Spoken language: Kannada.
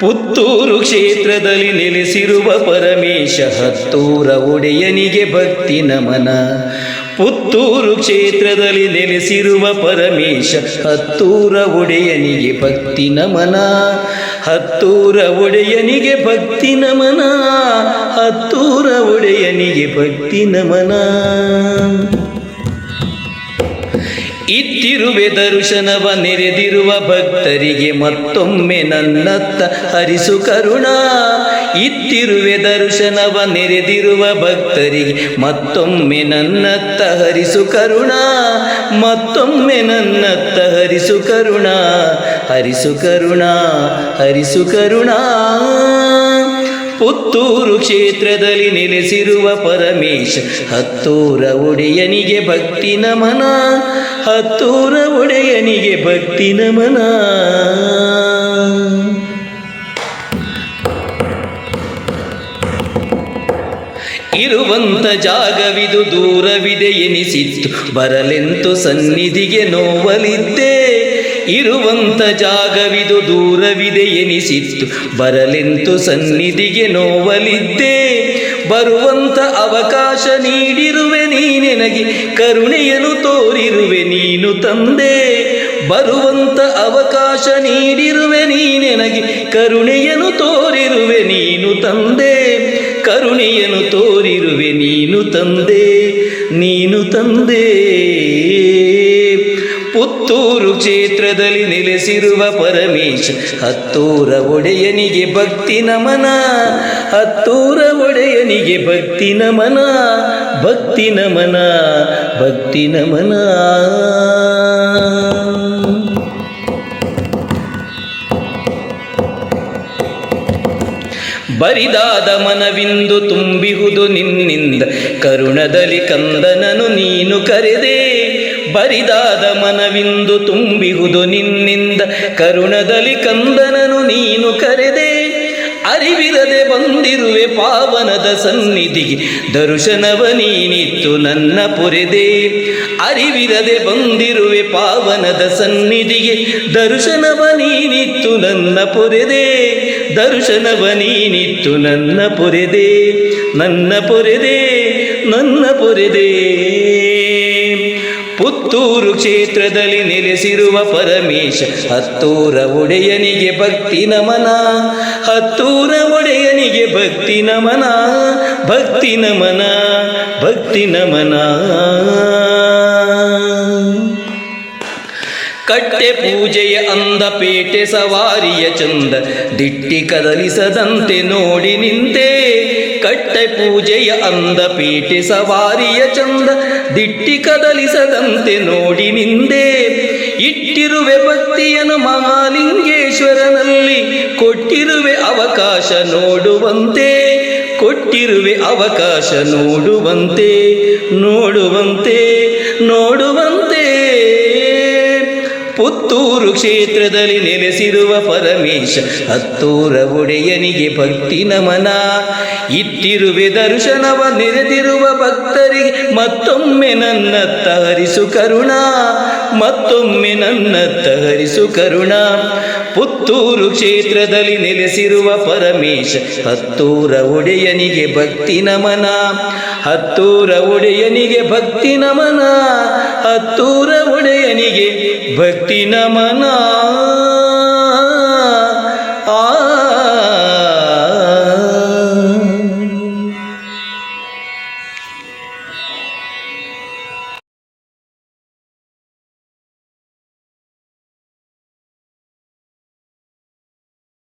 ಪುತ್ತೂರು ಕ್ಷೇತ್ರದಲ್ಲಿ ನೆಲೆಸಿರುವ ಪರಮೇಶ ಹತ್ತೂರ ಒಡೆಯನಿಗೆ ಭಕ್ತಿ ನಮನ. ಪುತ್ತೂರು ಕ್ಷೇತ್ರದಲ್ಲಿ ನೆಲೆಸಿರುವ ಪರಮೇಶ ಹತ್ತೂರ ಒಡೆಯನಿಗೆ ಭಕ್ತಿ ನಮನ. ಹತ್ತೂರ ಒಡೆಯನಿಗೆ ಭಕ್ತಿ ನಮನ. ಹತ್ತೂರ ಒಡೆಯನಿಗೆ ಭಕ್ತಿ ನಮನ. ಇತ್ತಿರುವೆ ದರ್ಶನವ ನೆರೆದಿರುವ ಭಕ್ತರಿಗೆ ಮತ್ತೊಮ್ಮೆ ನನ್ನತ್ತ ಹರಿಸು ಕರುಣ. ಇತ್ತಿರುವೆ ದರ್ಶನವ ನೆರೆದಿರುವ ಭಕ್ತರಿಗೆ ಮತ್ತೊಮ್ಮೆ ನನ್ನತ್ತ ಹರಿಸು ಕರುಣ. ಮತ್ತೊಮ್ಮೆ ನನ್ನತ್ತ ಹರಿಸು ಕರುಣ. ಹರಿಸು ಕರುಣ ಹರಿಸು ಕರುಣ. ಪುತ್ತೂರು ಕ್ಷೇತ್ರದಲ್ಲಿ ನೆಲೆಸಿರುವ ಪರಮೇಶ, ಹತ್ತೂರ ಒಡೆಯನಿಗೆ ಭಕ್ತಿ ನಮನ, ಹತ್ತೂರ ಒಡೆಯನಿಗೆ ಭಕ್ತಿ ನಮನ. ಇರುವಂತ ಜಾಗವಿದು ದೂರವಿದೆ ಎನಿಸಿತ್ತು, ಬರಲೆಂತು ಸನ್ನಿಧಿಗೆ ನೋವಲಿದ್ದೆ. ಇರುವಂತ ಜಾಗವಿದು ದೂರವಿದೆ ಎನಿಸಿತ್ತು. ಬರಲೆಂತು ಸನ್ನಿಧಿಗೆ ನೋವಲಿದ್ದೆ. ಬರುವಂತ ಅವಕಾಶ ನೀಡಿರುವೆ ನೀನೆನಗೆ. ಕರುಣೆಯನ್ನು ತೋರಿರುವೆ ನೀನು ತಂದೆ. ಬರುವಂತ ಅವಕಾಶ ನೀಡಿರುವೆ ನೀನೆನಗೆ. ಕರುಣೆಯನ್ನು ತೋರಿರುವೆ ನೀನು ತಂದೆ. ಕರುಣೆಯನ್ನು ತೋರಿರುವೆ ನೀನು ತಂದೆ. ನೀನು ತಂದೆ. ಪುತ್ತೂರು ಕ್ಷೇತ್ರದಲ್ಲಿ ನೆಲೆಸಿರುವ ಪರಮೇಶ, ಹತ್ತೂರ ಒಡೆಯನಿಗೆ ಭಕ್ತಿ ನಮನ, ಹತ್ತೂರ ಒಡೆಯನಿಗೆ ಭಕ್ತಿ ನಮನ ಭಕ್ತಿ ನಮನ ಭಕ್ತಿ ನಮನ. ಬರಿದಾದ ಮನವಿಂದು ತುಂಬಿಹುದು ನಿನ್ನಿಂದ, ಕರುಣದಲ್ಲಿ ಕಂದನನು ನೀನು ಕರೆದೆ. ಬರಿದಾದ ಮನವಿಂದು ತುಂಬಿಹುದು ನಿನ್ನಿಂದ. ಕರುಣದಲ್ಲಿ ಕಂದನನು ನೀನು ಕರೆದೆ ಅರಿವಿರದೆ ಬಂದಿರುವೆ ಪಾವನದ ಸನ್ನಿಧಿಗೆ. ದರ್ಶನವ ನೀನಿತ್ತು ನನ್ನ ಪೊರೆದೆ ಅರಿವಿರದೆ ಬಂದಿರುವೆ ಪಾವನದ ಸನ್ನಿಧಿಗೆ. ದರ್ಶನವ ನೀನಿತ್ತು ನನ್ನ ಪೊರೆದೆ, ದರ್ಶನವ ನೀನಿತ್ತು ನನ್ನ ಪೊರೆದೆ ನನ್ನ ಪೊರೆದೆ ನನ್ನ ಪೊರೆದೆ. ಪುತ್ತೂರು ಕ್ಷೇತ್ರದಲ್ಲಿ ನೆಲೆಸಿರುವ ಪರಮೇಶ, ಹತ್ತೂರ ಒಡೆಯನಿಗೆ ಭಕ್ತಿ ನಮನ, ಹತ್ತೂರ ಒಡೆಯನಿಗೆ ಭಕ್ತಿ ನಮನ ಭಕ್ತಿ ನಮನ ಭಕ್ತಿ ನಮನ. ಕಟ್ಟೆ ಪೂಜೆಯ ಅಂದ ಪೇಟೆ ಸವಾರಿಯ ಚಂದ, ದಿಟ್ಟಿ ಕದಲಿಸದಂತೆ ನೋಡಿ ನಿಂತೆ ಕಟ್ಟೆ ಪೂಜೆಯ ಅಂದ ಪೀಠೆ ಸವಾರಿಯ ಚಂದ, ದಿಟ್ಟಿ ಕದಲಿಸದಂತೆ ನೋಡಿ ನಿಂದೆ. ಇಟ್ಟಿರುವೆ ಭಕ್ತಿಯನ್ನು ಮಹಾಲಿಂಗೇಶ್ವರನಲ್ಲಿ, ಕೊಟ್ಟಿರುವೆ ಅವಕಾಶ ನೋಡುವಂತೆ. ಕೊಟ್ಟಿರುವೆ ಅವಕಾಶ ನೋಡುವಂತೆ ನೋಡುವಂತೆ ನೋಡುವಂತೆ. ಪುತ್ತೂರು ಕ್ಷೇತ್ರದಲ್ಲಿ ನೆಲೆಸಿರುವ ಪರಮೇಶ, ಹತ್ತೂರ ಒಡೆಯನಿಗೆ ಭಕ್ತಿ ನಮನ. ಇತ್ತಿರುವೆ ದರ್ಶನವ ನೆರೆದಿರುವ ಭಕ್ತರಿಗೆ ಮತ್ತೊಮ್ಮೆ ನನ್ನ ತಹರಿಸು ಕರುಣ, ಮತ್ತೊಮ್ಮೆ ನನ್ನ ತಹರಿಸು ಕರುಣ. ಪುತ್ತೂರು ಕ್ಷೇತ್ರದಲ್ಲಿ ನೆಲೆಸಿರುವ ಪರಮೇಶ, ಹತ್ತೂರ ಒಡೆಯನಿಗೆ ಭಕ್ತಿ ನಮನ. ಹತ್ತೂರ ಒಡೆಯನಿಗೆ ಭಕ್ತಿ ನಮನ. ಹತ್ತೂರ ಒಡೆಯನಿಗೆ ಭಕ್ತಿ ನಮನ.